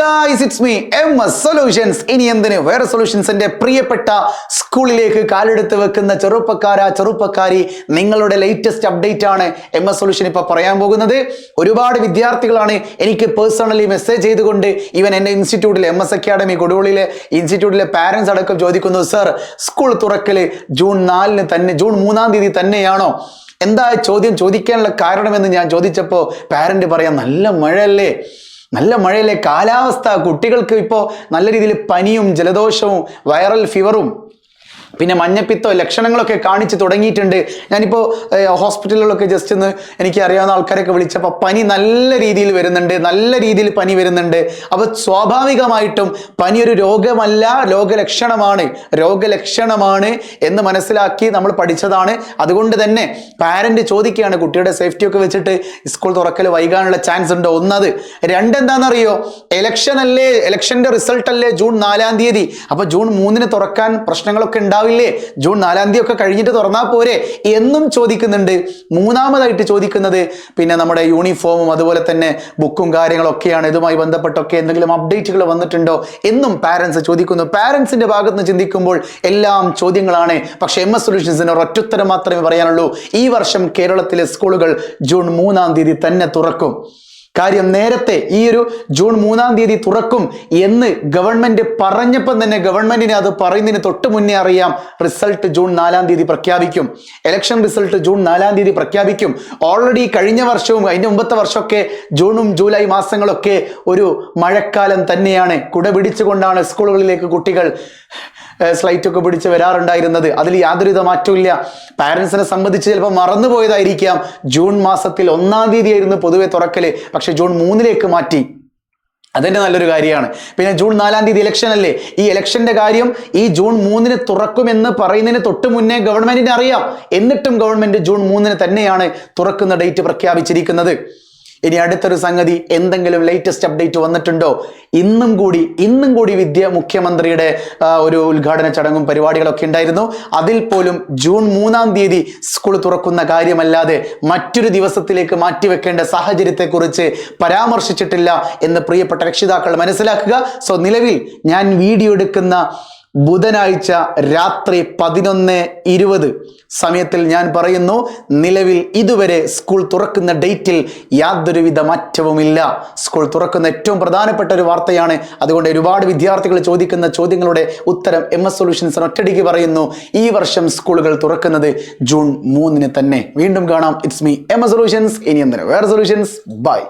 Guys it's me M S solutions ഇനി എന്തിന്? വേറെ സൊല്യൂഷൻസിന്റെ പ്രിയപ്പെട്ട സ്കൂളിലേക്ക് കാലെടുത്ത് വെക്കുന്ന ചെറുപ്പക്കാര ചെറുപ്പക്കാരി നിങ്ങളുടെ ലേറ്റസ്റ്റ് അപ്ഡേറ്റ് ആണ് എം എസ് സൊല്യൂഷൻ ഇപ്പൊ പറയാൻ പോകുന്നത്. ഒരുപാട് വിദ്യാർത്ഥികളാണ് എനിക്ക് പേഴ്സണലി മെസ്സേജ് ചെയ്തുകൊണ്ട് ഇവൻ എന്റെ ഇൻസ്റ്റിറ്റ്യൂട്ടിൽ എം എസ് അക്കാഡമി കൊടുവള്ളിയിലെ ഇൻസ്റ്റിറ്റ്യൂട്ടിലെ പാരൻസ് അടക്കം ചോദിക്കുന്നു സർ സ്കൂൾ തുറക്കൽ ജൂൺ നാലിന് തന്നെ ജൂൺ മൂന്നാം തീയതി തന്നെയാണോ? എന്താ ചോദ്യം ചോദിക്കാനുള്ള കാരണമെന്ന് ഞാൻ ചോദിച്ചപ്പോൾ പാരന്റ് പറയാം നല്ല മഴയല്ലേ? നല്ല മഴയിലെ കാലാവസ്ഥ കുട്ടികൾക്ക് ഇപ്പോൾ നല്ല രീതിയിൽ പനിയും ജലദോഷവും വൈറൽ ഫീവറും പിന്നെ മഞ്ഞപ്പിത്തോ ലക്ഷണങ്ങളൊക്കെ കാണിച്ച് തുടങ്ങിയിട്ടുണ്ട്. ഞാനിപ്പോൾ ഹോസ്പിറ്റലുകളൊക്കെ ജസ്റ്റ് ഒന്ന് എനിക്ക് അറിയാവുന്ന ആൾക്കാരൊക്കെ വിളിച്ചപ്പോൾ പനി നല്ല രീതിയിൽ വരുന്നുണ്ട് നല്ല രീതിയിൽ പനി വരുന്നുണ്ട്. അപ്പോൾ സ്വാഭാവികമായിട്ടും പനി ഒരു രോഗമല്ല രോഗലക്ഷണമാണ്. രോഗലക്ഷണമാണ് എന്ന് മനസ്സിലാക്കി നമ്മൾ പഠിച്ചതാണ്. അതുകൊണ്ട് തന്നെ പാരന്റ് ചോദിക്കുകയാണ് കുട്ടിയുടെ സേഫ്റ്റി ഒക്കെ വെച്ചിട്ട് സ്കൂൾ തുറക്കൽ വൈകാനുള്ള ചാൻസ് ഉണ്ടോ? ഒന്നത്. രണ്ടെന്താണെന്നറിയോ? എലക്ഷൻ അല്ലേ എലക്ഷന്റെ റിസൾട്ട് അല്ലേ ജൂൺ നാലാം തീയതി. അപ്പോൾ ജൂൺ മൂന്നിന് തുറക്കാൻ പ്രശ്നങ്ങളൊക്കെ ഉണ്ടാവില്ലേ ജൂൺ നാലാം തീയതി ഒക്കെ കഴിഞ്ഞിട്ട് തുറന്നാൽ പോരെ? എന്നും ചോദിക്കുന്നുണ്ട്. മൂന്നാമതായിട്ട് ചോദിക്കുന്നത് പിന്നെ നമ്മുടെ യൂണിഫോമും അതുപോലെ തന്നെ ബുക്കും കാര്യങ്ങളൊക്കെയാണ്. ഇതുമായി ബന്ധപ്പെട്ടൊക്കെ എന്തെങ്കിലും അപ്ഡേറ്റുകൾ വന്നിട്ടുണ്ടോ? എന്നും പാരൻസ് ചോദിക്കുന്നു. പാരൻസിന്റെ ഭാഗത്ത് നിന്ന് ചിന്തിക്കുമ്പോൾ എല്ലാം ചോദ്യങ്ങളാണ്. പക്ഷേ എം എസ് സൊല്യൂഷൻസിന് ഒരൊറ്റുത്തരം മാത്രമേ പറയാനുള്ളൂ. ഈ വർഷം കേരളത്തിലെ സ്കൂളുകൾ ജൂൺ മൂന്നാം തീയതി തന്നെ തുറക്കും. കാര്യം നേരത്തെ ഈ ഒരു ജൂൺ മൂന്നാം തീയതി തുറക്കും എന്ന് ഗവൺമെന്റ് പറഞ്ഞപ്പം തന്നെ ഗവൺമെന്റിന് അത് പറയുന്നതിന് തൊട്ട് മുന്നേ അറിയാം. റിസൾട്ട് ജൂൺ നാലാം തീയതി പ്രഖ്യാപിക്കും. ഇലക്ഷൻ റിസൾട്ട് ജൂൺ നാലാം തീയതി പ്രഖ്യാപിക്കും. ഓൾറെഡി കഴിഞ്ഞ വർഷവും അതിന്റെ മുമ്പത്തെ വർഷമൊക്കെ ജൂണും ജൂലൈ മാസങ്ങളൊക്കെ ഒരു മഴക്കാലം തന്നെയാണ്. കുട പിടിച്ചുകൊണ്ടാണ് സ്കൂളുകളിലേക്ക് കുട്ടികൾ സ്ലൈറ്റ് ഒക്കെ പിടിച്ച് വരാറുണ്ടായിരുന്നത്. അതിൽ യാതൊരുവിധ മാറ്റമില്ല പാരൻസിനെ സംബന്ധിച്ച് ചിലപ്പോൾ മറന്നുപോയതായിരിക്കാം. ജൂൺ മാസത്തിൽ ഒന്നാം തീയതി ആയിരുന്നു പൊതുവെ തുറക്കൽ. പക്ഷെ ജൂൺ മൂന്നിലേക്ക് മാറ്റി. അതിന്റെ നല്ലൊരു കാര്യമാണ്. പിന്നെ ജൂൺ നാലാം തീയതി ഇലക്ഷൻ അല്ലേ? ഈ ഇലക്ഷന്റെ കാര്യം ഈ ജൂൺ മൂന്നിന് തുറക്കുമെന്ന് പറയുന്നതിന് തൊട്ട് മുന്നേ ഗവൺമെന്റിന് അറിയാം. എന്നിട്ടും ഗവൺമെന്റ് ജൂൺ മൂന്നിന് തന്നെയാണ് തുറക്കുന്ന ഡേറ്റ് പ്രഖ്യാപിച്ചിരിക്കുന്നത്. ഇനി അടുത്തൊരു സംഗതി എന്തെങ്കിലും ലേറ്റസ്റ്റ് അപ്ഡേറ്റ് വന്നിട്ടുണ്ടോ? ഇന്നും കൂടി ഇന്നും കൂടി വിദ്യ മുഖ്യമന്ത്രിയുടെ ഒരു ഉദ്ഘാടന ചടങ്ങും പരിപാടികളൊക്കെ ഉണ്ടായിരുന്നു. അതിൽ പോലും ജൂൺ മൂന്നാം തീയതി സ്കൂൾ തുറക്കുന്ന കാര്യമല്ലാതെ മറ്റൊരു ദിവസത്തിലേക്ക് മാറ്റിവെക്കേണ്ട സാഹചര്യത്തെക്കുറിച്ച് പരാമർശിച്ചിട്ടില്ല എന്ന് പ്രിയപ്പെട്ട രക്ഷിതാക്കൾ മനസ്സിലാക്കുക. സോ നിലവിൽ ഞാൻ വീഡിയോ എടുക്കുന്ന ബുധനാഴ്ച രാത്രി പതിനൊന്ന് ഇരുപത്. സമയത്തിൽ ഞാൻ പറയുന്നു നിലവിൽ ഇതുവരെ സ്കൂൾ തുറക്കുന്ന ഡേറ്റിൽ യാതൊരുവിധ മാറ്റവുമില്ല. സ്കൂൾ തുറക്കുന്ന ഏറ്റവും പ്രധാനപ്പെട്ട ഒരു വാർത്തയാണ്. അതുകൊണ്ട് ഒരുപാട് വിദ്യാർത്ഥികൾ ചോദിക്കുന്ന ചോദ്യങ്ങളുടെ ഉത്തരം എം എസ് സൊല്യൂഷൻസ് ഒറ്റടിക്ക് പറയുന്നു ഈ വർഷം സ്കൂളുകൾ തുറക്കുന്നത് ജൂൺ മൂന്നിന് തന്നെ. വീണ്ടും കാണാം. It's me M S solutions ഇനി എന്തിനാ? വേറെ സൊല്യൂഷൻസ് ബൈ